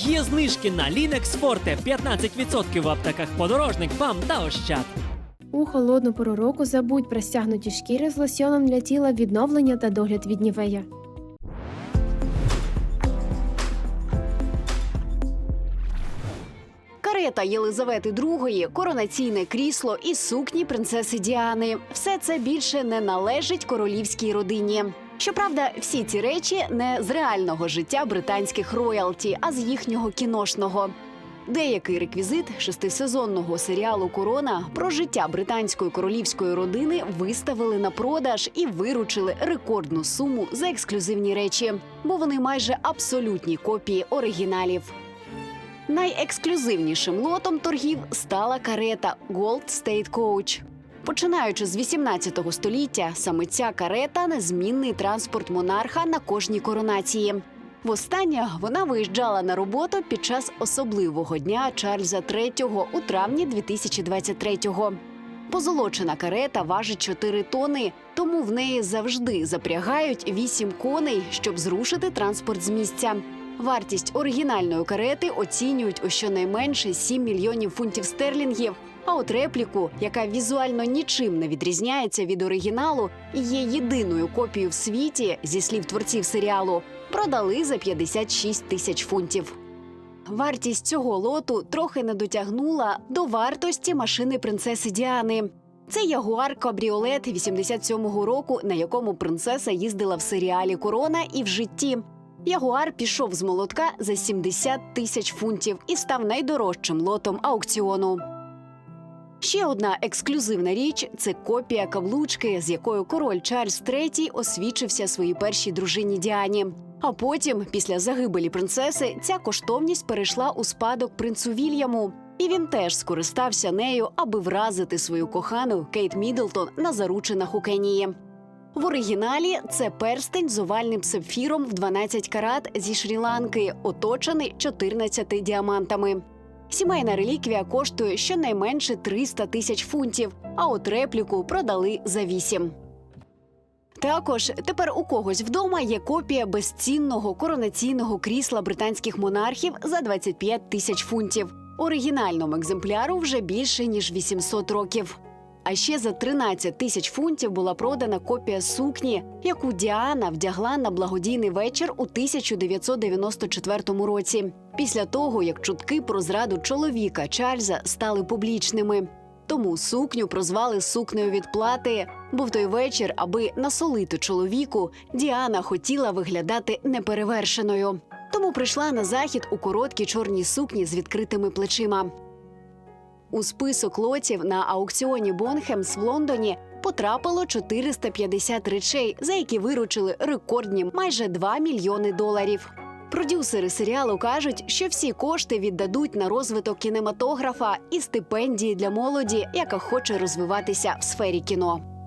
Є знижки на Linux Forte 15% в аптеках подорожник, ПАМ та Ощад. У холодну пору року забудь про стягнуті шкіри з лосьоном для тіла відновлення та догляд від нівея. Карета Єлизавети II, коронаційне крісло і сукні принцеси Діани. Все це більше не належить королівській родині. Щоправда, всі ці речі не з реального життя британських роялті, а з їхнього кіношного. Деякий реквізит шестисезонного серіалу Корона про життя британської королівської родини виставили на продаж і виручили рекордну суму за ексклюзивні речі, бо вони майже абсолютні копії оригіналів. Найексклюзивнішим лотом торгів стала карета Gold State Coach. Починаючи з 18 століття, саме ця карета незмінний транспорт монарха на кожній коронації. Востаннє вона виїжджала на роботу під час особливого дня Чарльза III у травні 2023-го. Позолочена карета важить 4 тони, тому в неї завжди запрягають 8 коней, щоб зрушити транспорт з місця. Вартість оригінальної карети оцінюють у щонайменше 7 мільйонів фунтів стерлінгів. А от репліку, яка візуально нічим не відрізняється від оригіналу і є єдиною копією в світі, зі слів творців серіалу, продали за 56 тисяч фунтів. Вартість цього лоту трохи не дотягнула до вартості машини принцеси Діани. Це ягуар кабріолет 87-го року, на якому принцеса їздила в серіалі Корона і в житті. Ягуар пішов з молотка за 70 тисяч фунтів і став найдорожчим лотом аукціону. Ще одна ексклюзивна річ це копія каблучки, з якою король Чарльз III освічився своїй першій дружині Діані. А потім, після загибелі принцеси, ця коштовність перейшла у спадок принцу Вільяму. І він теж скористався нею, аби вразити свою кохану Кейт Міддлтон на заручинах у Кенії. В оригіналі це перстень з овальним сапфіром в 12 карат зі Шрі-Ланки, оточений 14 діамантами. Сімейна реліквія коштує щонайменше 300 тисяч фунтів, а от репліку продали за 8. Також тепер у когось вдома є копія безцінного коронаційного крісла британських монархів за 25 тисяч фунтів. Оригінальному екземпляру вже більше ніж 800 років. А ще за 13 тисяч фунтів була продана копія сукні, яку Діана вдягла на благодійний вечір у 1994 році, після того як чутки про зраду чоловіка Чарльза стали публічними. Тому сукню прозвали сукнею відплати, бо в той вечір, аби насолити чоловіку, Діана хотіла виглядати неперевершеною. Тому прийшла на захід у короткій чорній сукні з відкритими плечима. У список лотів на аукціоні Бонхемс в Лондоні потрапило 450 речей, за які виручили рекордні майже 2 мільйони доларів. Продюсери серіалу кажуть, що всі кошти віддадуть на розвиток кінематографа і стипендії для молоді, яка хоче розвиватися в сфері кіно.